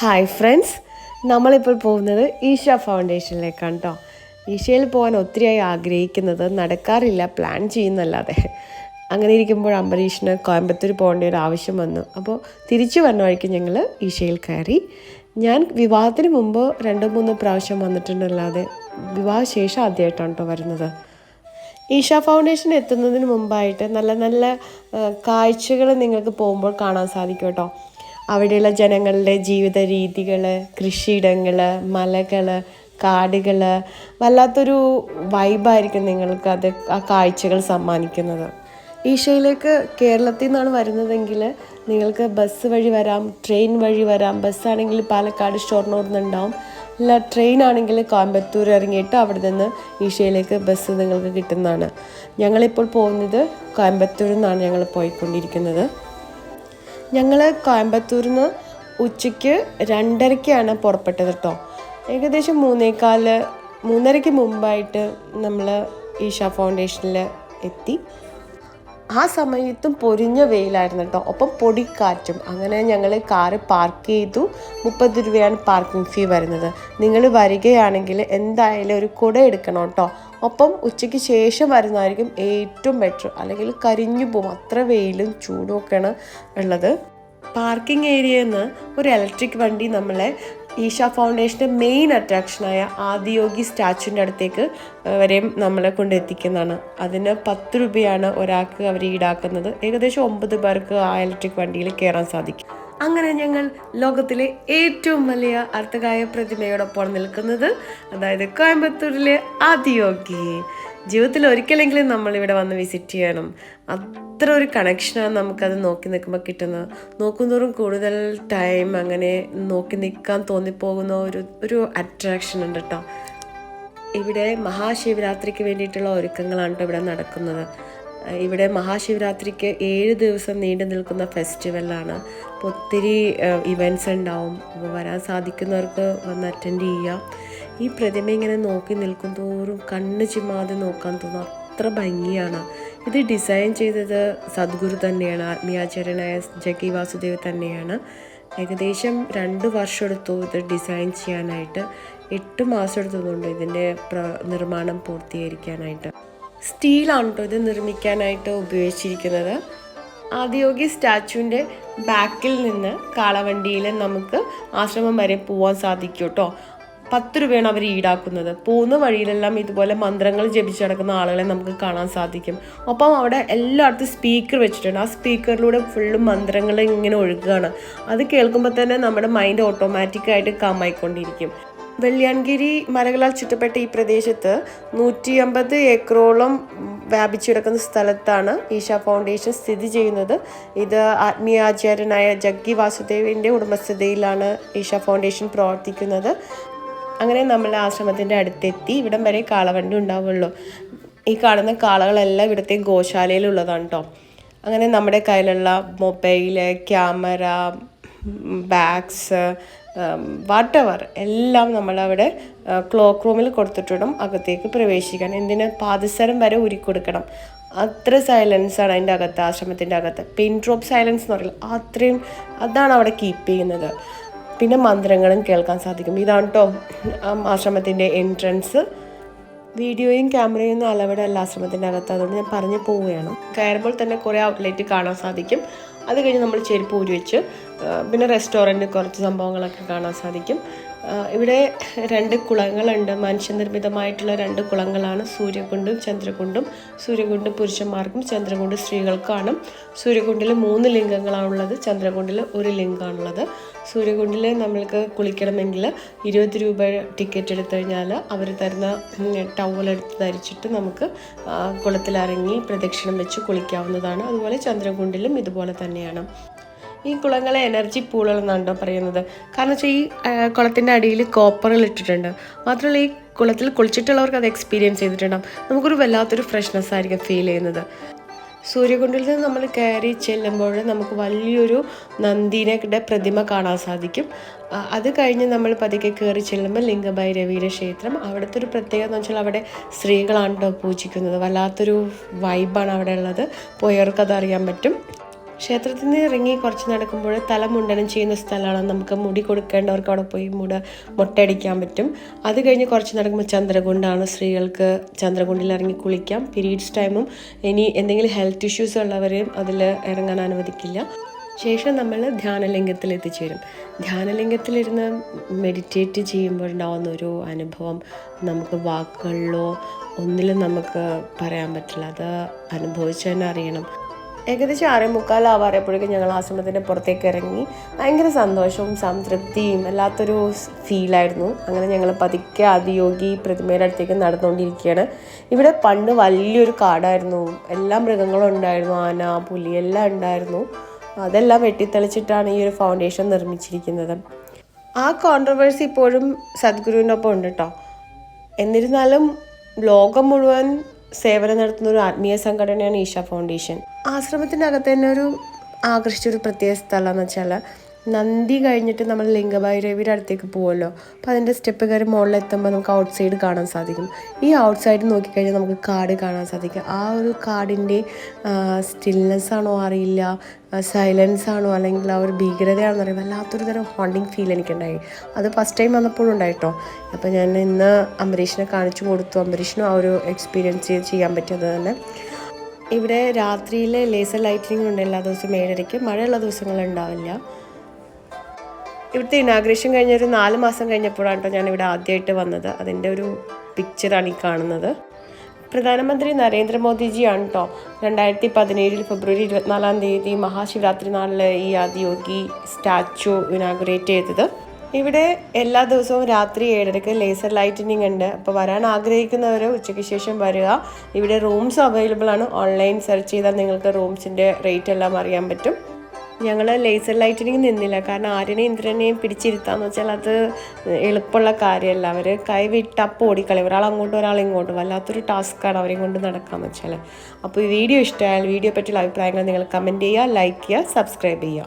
Hi friends നമ്മളിപ്പോൾ പോകുന്നത് ഈശ ഫൗണ്ടേഷനിലേക്കാണ് കേട്ടോ ഈശയിൽ പോകാൻ ഒത്തിരിയായി ആഗ്രഹിക്കുന്നത് നടക്കാറില്ല പ്ലാൻ ചെയ്യുന്നല്ലാതെ. അങ്ങനെ ഇരിക്കുമ്പോൾ അംബരീഷിന് കോയമ്പത്തൂർ പോകേണ്ട ഒരു ആവശ്യം വന്നു. അപ്പോൾ തിരിച്ചു വന്ന വഴിക്ക് ഞങ്ങൾ ഈശയിൽ കയറി. ഞാൻ വിവാഹത്തിന് മുമ്പ് രണ്ടോ മൂന്നോ പ്രാവശ്യം വന്നിട്ടുണ്ടല്ലാതെ വിവാഹശേഷം ആദ്യമായിട്ടാണ് കേട്ടോ വരുന്നത്. ഈഷ ഫൗണ്ടേഷൻ എത്തുന്നതിന് മുമ്പായിട്ട് നല്ല നല്ല കാഴ്ചകൾ നിങ്ങൾക്ക് പോകുമ്പോൾ കാണാൻ സാധിക്കും കേട്ടോ അവിടെയുള്ള ജനങ്ങളുടെ ജീവിത രീതികൾ കൃഷിയിടങ്ങൾ മലകൾ കാടുകൾ വല്ലാത്തൊരു വൈബായിരിക്കും നിങ്ങൾക്ക് അത് ആ കാഴ്ചകൾ സമ്മാനിക്കുന്നത്. ഈഷയിലേക്ക് കേരളത്തിൽ നിന്നാണ് വരുന്നതെങ്കിൽ നിങ്ങൾക്ക് ബസ് വഴി വരാം ട്രെയിൻ വഴി വരാം. ബസ്സാണെങ്കിൽ പാലക്കാട് ഷൊർണൂർ നിന്നുണ്ടാവും അല്ല ട്രെയിൻ ആണെങ്കിൽ കോയമ്പത്തൂർ ഇറങ്ങിയിട്ട് അവിടെ നിന്ന് ഈഷയിലേക്ക് ബസ് നിങ്ങൾക്ക് കിട്ടുന്നതാണ്. ഞങ്ങളിപ്പോൾ പോകുന്നത് കോയമ്പത്തൂരിൽ നിന്നാണ് ഞങ്ങൾ പോയിക്കൊണ്ടിരിക്കുന്നത്. ഞങ്ങൾ കോയമ്പത്തൂരിൽ നിന്ന് ഉച്ചയ്ക്ക് രണ്ടരയ്ക്കാണ് പുറപ്പെട്ടത് കേട്ടോ ഏകദേശം മൂന്നേക്കാൽ മൂന്നരയ്ക്ക് മുമ്പായിട്ട് നമ്മൾ ഈഷ ഫൗണ്ടേഷനിൽ എത്തി. ആ സമയത്തും പൊരിഞ്ഞ വെയിലായിരുന്നു കേട്ടോ ഒപ്പം പൊടിക്കാറ്റും. അങ്ങനെ ഞങ്ങൾ കാറ് പാർക്ക് ചെയ്തു. മുപ്പത് രൂപയാണ് പാർക്കിംഗ് ഫീ വരുന്നത്. നിങ്ങൾ വരികയാണെങ്കിൽ എന്തായാലും ഒരു കുട എടുക്കണം കേട്ടോ ഒപ്പം ഉച്ചയ്ക്ക് ശേഷം വരുന്നതായിരിക്കും ഏറ്റവും ബെറ്റർ അല്ലെങ്കിൽ കരിഞ്ഞു പോകും. അത്ര വെയിലും ചൂടും ഒക്കെയാണ് ഉള്ളത്. പാർക്കിംഗ് ഏരിയയിൽ നിന്ന് ഒരു ഇലക്ട്രിക് വണ്ടി നമ്മളെ ഈഷ ഫൗണ്ടേഷന്റെ മെയിൻ അട്രാക്ഷനായ ആദിയോഗി സ്റ്റാച്ചുവിന്റെ അടുത്തേക്ക് വരെയും നമ്മളെ കൊണ്ട് എത്തിക്കുന്നതാണ്. അതിന് പത്ത് രൂപയാണ് ഒരാൾക്ക് അവർ ഈടാക്കുന്നത്. ഏകദേശം ഒമ്പത് പേർക്ക് ആ ഇലക്ട്രിക് വണ്ടിയിൽ കയറാൻ സാധിക്കും. അങ്ങനെ ഞങ്ങൾ ലോകത്തിലെ ഏറ്റവും വലിയ അർത്ഥകായ പ്രതിമയോടൊപ്പം നിൽക്കുന്നത് അതായത് കോയമ്പത്തൂരിലെ ആദിയോഗി. ജീവിതത്തിൽ ഒരിക്കലെങ്കിലും നമ്മൾ ഇവിടെ വന്ന് വിസിറ്റ് ചെയ്യണം അത്ര ഒരു കണക്ഷനാണ് നമുക്കത് നോക്കി നിൽക്കുമ്പോൾ കിട്ടുന്നത്. നോക്കുന്തോറും കൂടുതൽ ടൈം അങ്ങനെ നോക്കി നിൽക്കാൻ തോന്നിപ്പോകുന്ന ഒരു ഒരു അട്രാക്ഷൻ ഉണ്ട് കേട്ടോ ഇവിടെ മഹാശിവരാത്രിക്ക് വേണ്ടിയിട്ടുള്ള ഒരുക്കങ്ങളാണ് ഇവിടെ നടക്കുന്നത്. ഇവിടെ മഹാശിവരാത്രിക്ക് ഏഴ് ദിവസം നീണ്ടു നിൽക്കുന്ന ഫെസ്റ്റിവലാണ്. അപ്പോൾ ഒത്തിരി ഇവന്റ്സ് ഉണ്ടാവും. അപ്പോൾ വരാൻ സാധിക്കുന്നവർക്ക് വന്ന് അറ്റൻഡ് ചെയ്യാം ഈ പ്രതിമ ഇങ്ങനെ നോക്കി നിൽക്കും തോറും കണ്ണ് ചിമ്മാതെ നോക്കാൻ തോന്നും. അത്ര ഭംഗിയാണ്. ഇത് ഡിസൈൻ ചെയ്തത് സദ്ഗുരു തന്നെയാണ്. ആത്മീയാചാര്യനായ ജഗി വാസുദേവ് തന്നെയാണ്. ഏകദേശം രണ്ട് വർഷം എടുത്തു ഇത് ഡിസൈൻ ചെയ്യാനായിട്ട്. എട്ട് മാസം എടുത്തതുകൊണ്ട് ഇതിന്റെ നിർമ്മാണം പൂർത്തീകരിക്കാനായിട്ട്. സ്റ്റീലാണ് കേട്ടോ ഇത് നിർമ്മിക്കാനായിട്ട് ഉപയോഗിച്ചിരിക്കുന്നത്. ആദിയോഗി സ്റ്റാച്ചുവിന്റെ ബാക്കിൽ നിന്ന് കാളവണ്ടിയിൽ നമുക്ക് ആശ്രമം വരെ പോകാൻ സാധിക്കും കേട്ടോ പത്ത് രൂപയാണ് അവർ ഈടാക്കുന്നത്. പോകുന്ന വഴിയിലെല്ലാം ഇതുപോലെ മന്ത്രങ്ങൾ ജപിച്ച് നടക്കുന്ന ആളുകളെ നമുക്ക് കാണാൻ സാധിക്കും. ഒപ്പം അവിടെ എല്ലായിടത്തും സ്പീക്കർ വെച്ചിട്ടുണ്ട്. ആ സ്പീക്കറിലൂടെ ഫുള്ള് മന്ത്രങ്ങൾ ഇങ്ങനെ ഒഴുകുകയാണ് അത് കേൾക്കുമ്പോൾ തന്നെ നമ്മുടെ മൈൻഡ് ഓട്ടോമാറ്റിക്കായിട്ട് കാമായിക്കൊണ്ടിരിക്കും വെള്ളിയാൻഗിരി മലകളാൽ ചുറ്റപ്പെട്ട ഈ പ്രദേശത്ത് നൂറ്റി അമ്പത് ഏക്കറോളം വ്യാപിച്ചു കിടക്കുന്ന സ്ഥലത്താണ് ഈശ ഫൗണ്ടേഷൻ സ്ഥിതി ചെയ്യുന്നത്. ഇത് ആത്മീയാചാര്യനായ ജഗ്ഗി വാസുദേവിന്റെ ഉടമസ്ഥതയിലാണ് ഈശ ഫൗണ്ടേഷൻ പ്രവർത്തിക്കുന്നത്. അങ്ങനെ നമ്മൾ ആശ്രമത്തിന്റെ അടുത്തെത്തി. ഇവിടം വരെ കാളവണ്ടി ഉണ്ടാവുള്ളൂ. ഈ കാണുന്ന കാളകളെല്ലാം ഇവിടുത്തെ ഗോശാലയിലുള്ളതാണ് കേട്ടോ അങ്ങനെ നമ്മുടെ കയ്യിലുള്ള മൊബൈൽ ക്യാമറ ബാഗ്സ് വാട്ടവർ എല്ലാം നമ്മളവിടെ ക്ലോക്ക് റൂമിൽ കൊടുത്തിട്ടിടും അകത്തേക്ക് പ്രവേശിക്കാൻ. എന്തിന്? പാദസരം വരെ ഉരുക്കൊടുക്കണം അത്ര സൈലൻസാണ് അതിന്റെ അകത്ത് ആശ്രമത്തിന്റെ അകത്ത്. പിൻ ഡ്രോപ്പ് സൈലൻസ് എന്ന് പറയില്ല അത്രയും അതാണ് അവിടെ കീപ്പ് ചെയ്യുന്നത്. പിന്നെ മന്ത്രങ്ങളും കേൾക്കാൻ സാധിക്കും. ഇതാണ് കേട്ടോ ആശ്രമത്തിന്റെ എൻട്രൻസ് വീഡിയോയും ക്യാമറയും ഒന്നും അലവിടെ അല്ല ആശ്രമത്തിന്റെ അകത്ത്. അതുകൊണ്ട് ഞാൻ പറഞ്ഞു പോവുകയാണ്. കയറുമ്പോൾ തന്നെ കുറേ ഔട്ട്ലെറ്റ് കാണാൻ സാധിക്കും. അത് കഴിഞ്ഞ് നമ്മൾ ചെരുപ്പ് ഊരി വെച്ച് പിന്നെ റെസ്റ്റോറന്റ് കുറച്ച് സംഭവങ്ങളൊക്കെ കാണാൻ സാധിക്കും. ഇവിടെ രണ്ട് കുളങ്ങളുണ്ട്. മനുഷ്യനിർമ്മിതമായിട്ടുള്ള രണ്ട് കുളങ്ങളാണ്. സൂര്യകുണ്ടും ചന്ദ്രകുണ്ടും. സൂര്യകുണ്ട് പുരുഷന്മാർക്കും ചന്ദ്രകുണ്ട് സ്ത്രീകൾക്കാണ്. സൂര്യകുണ്ടിൽ മൂന്ന് ലിംഗങ്ങളാണുള്ളത് ചന്ദ്രകുണ്ടിൽ ഒരു ലിംഗമാണുള്ളത് സൂര്യകുണ്ടിൽ നമ്മൾക്ക് കുളിക്കണമെങ്കിൽ ഇരുപത് രൂപ ടിക്കറ്റ് എടുത്തു കഴിഞ്ഞാൽ അവർ തരുന്ന ടവലെടുത്ത് ധരിച്ചിട്ട് നമുക്ക് കുളത്തിലിറങ്ങി പ്രദക്ഷിണം വെച്ച് കുളിക്കാവുന്നതാണ്. അതുപോലെ ചന്ദ്രകുണ്ടിലും ഇതുപോലെ തന്നെയാണ്. ഈ കുളങ്ങളെ എനർജി പൂളുകൾ എന്നാണ് പറയുന്നത്. കാരണം വെച്ചാൽ ഈ കുളത്തിന്റെ അടിയിൽ കോപ്പറുകൾ ഇട്ടിട്ടുണ്ട്. മാത്രമല്ല ഈ കുളത്തിൽ കുളിച്ചിട്ടുള്ളവർക്ക് അത് എക്സ്പീരിയൻസ് ചെയ്തിട്ടുണ്ടാകും നമുക്കൊരു വല്ലാത്തൊരു ഫ്രഷ്നെസ് ആയിരിക്കും ഫീൽ ചെയ്യുന്നത്. സൂര്യകുണ്ടിൽ നിന്ന് നമ്മൾ കയറി ചെല്ലുമ്പോൾ നമുക്ക് വലിയൊരു നന്ദിനയുടെ പ്രതിമ കാണാൻ സാധിക്കും. അത് കഴിഞ്ഞ് നമ്മൾ പതുക്കെ കയറി ചെല്ലുമ്പോൾ ലിംഗഭൈരവിയുടെ ക്ഷേത്രം. അവിടുത്തെ ഒരു പ്രത്യേകത എന്ന് വെച്ചാൽ അവിടെ സ്ത്രീകളാണ് കേട്ടോ പൂജിക്കുന്നത്. വല്ലാത്തൊരു വൈബാണ് അവിടെ ഉള്ളത്. പോയവർക്ക് അറിയാൻ പറ്റും. ക്ഷേത്രത്തിൽ നിന്ന് ഇറങ്ങി കുറച്ച് നടക്കുമ്പോൾ തല മുണ്ടനം ചെയ്യുന്ന സ്ഥലമാണ്. നമുക്ക് മുടി കൊടുക്കേണ്ടവർക്ക് അവിടെ പോയി മുട മുട്ടയടിക്കാൻ പറ്റും. അത് കഴിഞ്ഞ് കുറച്ച് നടക്കുമ്പോൾ ചന്ദ്രകുണ്ടാണ്. സ്ത്രീകൾക്ക് ചന്ദ്രകുണ്ടിൽ ഇറങ്ങി കുളിക്കാം. പീരീഡ്സ് ടൈമും ഇനി എന്തെങ്കിലും ഹെൽത്ത് ഇഷ്യൂസ് ഉള്ളവരെയും അതിൽ ഇറങ്ങാൻ അനുവദിക്കില്ല. ശേഷം നമ്മൾ ധ്യാനലിംഗത്തിൽ എത്തിച്ചേരും. ധ്യാനലിംഗത്തിലിരുന്ന് മെഡിറ്റേറ്റ് ചെയ്യുമ്പോൾ ഉണ്ടാകുന്ന ഒരു അനുഭവം നമുക്ക് വാക്കുകളിലോ ഒന്നിലും നമുക്ക് പറയാൻ പറ്റില്ല. അത് അനുഭവിച്ചു തന്നെ അറിയണം. ഏകദേശം ആറേ മുക്കാലാവാറപ്പോഴേക്കും ഞങ്ങൾ ആശ്രമത്തിന്റെ പുറത്തേക്ക് ഇറങ്ങി. ഭയങ്കര സന്തോഷവും സംതൃപ്തിയും അല്ലാത്തൊരു ഫീലായിരുന്നു അങ്ങനെ ഞങ്ങൾ പതുക്കെ ആദിയോഗി പ്രതിമയുടെ അടുത്തേക്ക് നടന്നുകൊണ്ടിരിക്കുകയാണ്. ഇവിടെ പണ്ട് വലിയൊരു കാടായിരുന്നു. എല്ലാ മൃഗങ്ങളും ഉണ്ടായിരുന്നു. ആന പുലി എല്ലാം ഉണ്ടായിരുന്നു. അതെല്ലാം വെട്ടിത്തെളിച്ചിട്ടാണ് ഈ ഒരു ഫൗണ്ടേഷൻ നിർമ്മിച്ചിരിക്കുന്നത്. ആ കോൺട്രവേഴ്സി ഇപ്പോഴും സദ്ഗുരുവിന്റെ ഒപ്പം ഉണ്ട് കേട്ടോ എന്നിരുന്നാലും ലോകം മുഴുവൻ സേവനം നടത്തുന്ന ഒരു ആത്മീയ സംഘടനയാണ് ഈശ ഫൗണ്ടേഷൻ. ആശ്രമത്തിന്റെ അകത്ത് തന്നെ ഒരു ആകർഷിച്ചൊരു പ്രത്യേക സ്ഥലം എന്ന് വെച്ചാൽ നന്ദി കഴിഞ്ഞിട്ട് നമ്മൾ ലിംഗഭൈരവിയുടെ അടുത്തേക്ക് പോകുമല്ലോ അപ്പോൾ അതിന്റെ സ്റ്റെപ്പ് കയറി മുകളിലെത്തുമ്പോൾ നമുക്ക് ഔട്ട് സൈഡ് കാണാൻ സാധിക്കും. ഈ ഔട്ട് സൈഡ് നോക്കിക്കഴിഞ്ഞാൽ നമുക്ക് കാട് കാണാൻ സാധിക്കും. ആ ഒരു കാടിന്റെ സ്റ്റിൽനെസ് ആണോ അറിയില്ല സൈലൻസ് ആണോ അല്ലെങ്കിൽ ആ ഒരു ഭീകരതയാണെന്ന് അറിയാം വല്ലാത്തൊരു തരം ഹോണ്ടിങ് ഫീൽ എനിക്കുണ്ടായി. അത് ഫസ്റ്റ് ടൈം വന്നപ്പോഴും ഉണ്ടായിട്ടോ. അപ്പോൾ ഞാൻ ഇന്ന് അംബരീഷിനെ കാണിച്ചു കൊടുത്തു. അംബരീഷിനും ആ ഒരു എക്സ്പീരിയൻസ് ചെയ്യാൻ പറ്റിയത് തന്നെ. ഇവിടെ രാത്രിയിലെ ലേസർ ലൈറ്റിംഗ് ഉണ്ട്. എല്ലാ ദിവസവും ഏഴരയ്ക്ക്. മഴയുള്ള ദിവസങ്ങൾ ഉണ്ടാവില്ല. ഇവിടുത്തെ ഇനാഗ്രേഷൻ കഴിഞ്ഞ ഒരു നാല് മാസം കഴിഞ്ഞപ്പോഴാണ് കേട്ടോ ഞാൻ ഇവിടെ ആദ്യമായിട്ട് വന്നത്. അതിന്റെ ഒരു പിക്ചറാണ് ഈ കാണുന്നത്. പ്രധാനമന്ത്രി നരേന്ദ്രമോദിജിയാണ് കേട്ടോ രണ്ടായിരത്തി പതിനേഴിൽ ഫെബ്രുവരി ഇരുപത്തിനാലാം തീയതി മഹാശിവരാത്രി നാളിൽ ഈ ആദിയോഗി സ്റ്റാച്ചു ഇനാഗുറേറ്റ് ചെയ്തത്. ഇവിടെ എല്ലാ ദിവസവും രാത്രി ഏഴരക്ക് ലേസർ ലൈറ്റനിങ് ഉണ്ട്. അപ്പോൾ വരാൻ ആഗ്രഹിക്കുന്നവർ ഉച്ചയ്ക്ക് ശേഷം വരിക. ഇവിടെ റൂംസ് അവൈലബിൾ ആണ്. ഓൺലൈൻ സെർച്ച് ചെയ്താൽ നിങ്ങൾക്ക് റൂംസിന്റെ റേറ്റ് എല്ലാം അറിയാൻ പറ്റും. ഞങ്ങൾ ലേസർ ലൈറ്റിനിങ് നിന്നില്ല. കാരണം ആര്യനെയും ഇന്ദ്രനെയും പിടിച്ചിരുത്താന്ന് വെച്ചാൽ അത് എളുപ്പമുള്ള കാര്യമല്ല. അവർ കൈ വിട്ട് അപ്പോൾ ഓടിക്കളി ഒരാൾ അങ്ങോട്ടും ഒരാൾ ഇങ്ങോട്ടും. വല്ലാത്തൊരു ടാസ്ക്കാണ് അവരെയും കൊണ്ട് നടക്കാന്ന് വെച്ചാൽ അപ്പോൾ ഈ വീഡിയോ ഇഷ്ടമായാൽ വീഡിയോ പറ്റിയുള്ള അഭിപ്രായങ്ങൾ നിങ്ങൾ കമന്റ് ചെയ്യുക ലൈക്ക് ചെയ്യുക സബ്സ്ക്രൈബ് ചെയ്യുക.